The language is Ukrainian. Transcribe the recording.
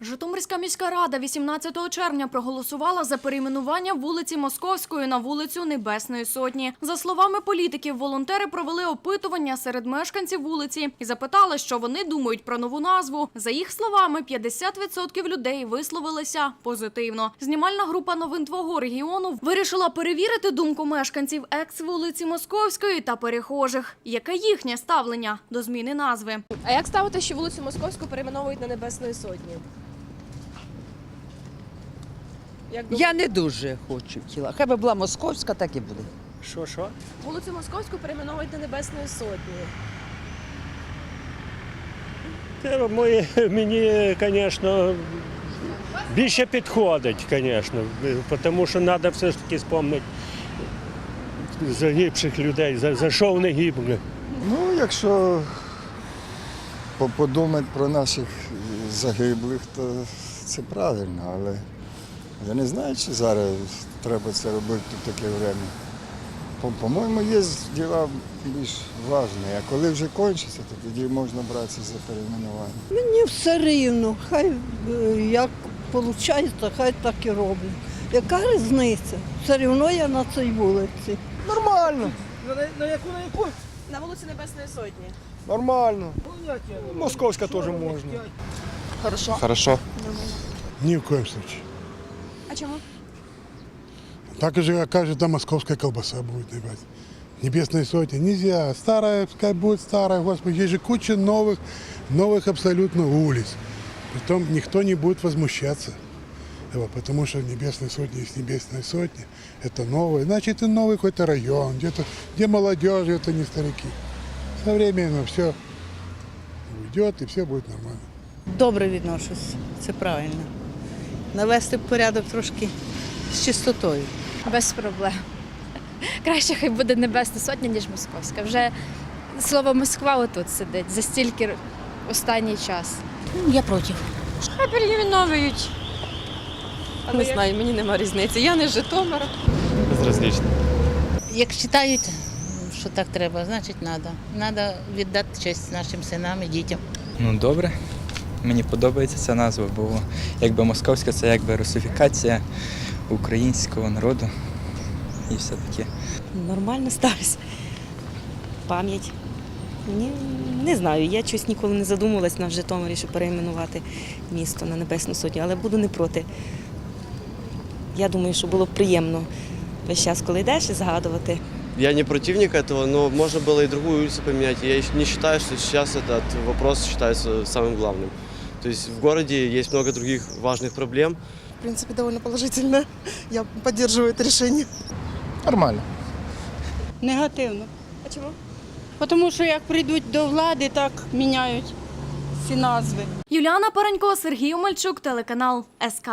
Житомирська міська рада 18 червня проголосувала за перейменування вулиці Московської на вулицю Небесної Сотні. За словами політиків, волонтери провели опитування серед мешканців вулиці і запитали, що вони думають про нову назву. За їх словами, 50% людей висловилися позитивно. Знімальна група новин твого регіону вирішила перевірити думку мешканців екс-вулиці Московської та перехожих. Яке їхнє ставлення до зміни назви? А як ставити, що вулицю Московську перейменовують на Небесної Сотні? Я не дуже хочу тіла. Хай би була московська, так і буде. Що, що? Вулицю Московську перейменовують на Небесної Сотні. Моє, мені, звісно, більше підходить, звісно, тому що треба все ж таки спомнити загибших людей, за, за що вони гибли. Ну, якщо по- подумати про наших загиблих, то це правильно, але я не знаю, чи зараз треба це робити в таке время. По- По-моєму, є діла більш важні, а коли вже кончиться, то тоді можна братися за перейменування. Мені все рівно, хай е, як виходить, хай так і роблять. Яка різниця? Все рівно я на цій вулиці. Нормально. На, на яку на яку? На вулиці Небесної Сотні. Нормально. Московська теж можна. Хорошо. Хорошо. Ни в коем случае. А чому? Так же, как каждая московская колбаса будет, ребят. Небесной сотни нельзя. Старая, пускай будет старая, господи. Есть же куча новых, новых абсолютно улиц. Притом никто не будет возмущаться. Потому что небесные сотни есть небесные сотни. Это новое. Значит, и новый какой-то район, где-то, где молодежь, это не старики. Со временем все уйдет, и все будет нормально. Добре відношусь, це правильно. Навести порядок трошки з чистотою. Без проблем. Краще хай буде Небесна Сотня, ніж Московська. Вже слово Москва отут сидить за стільки останній час. Я проти. Хай перейменовують. Не знаю, мені нема різниці. Я не з Житомира. Безразлично. Як вважають, що так треба, значить треба. Треба віддати честь нашим синам і дітям. Ну добре. Мені подобається ця назва, бо якби московська це якби русифікація українського народу і все таке. Нормально ставлюсь. Пам'ять. Ні, не знаю, я щось ніколи не задумувалась на Житомирі, щоб перейменувати місто на Небесну Сотню, але буду не проти. Я думаю, що було б приємно весь час, коли йдеш, і згадувати. Я не противник этого, но можно было и другую улицу поменять. Я не считаю, что сейчас этот вопрос считается самым главным. То есть в городе есть много других важных проблем. В принципі, доволі положительно. Я підтримую це рішення. Нормально. Негативно. А чому? Тому що як прийдуть до влади, так міняють всі назви. Юліана Паренько, Сергій Омельчук, телеканал СК.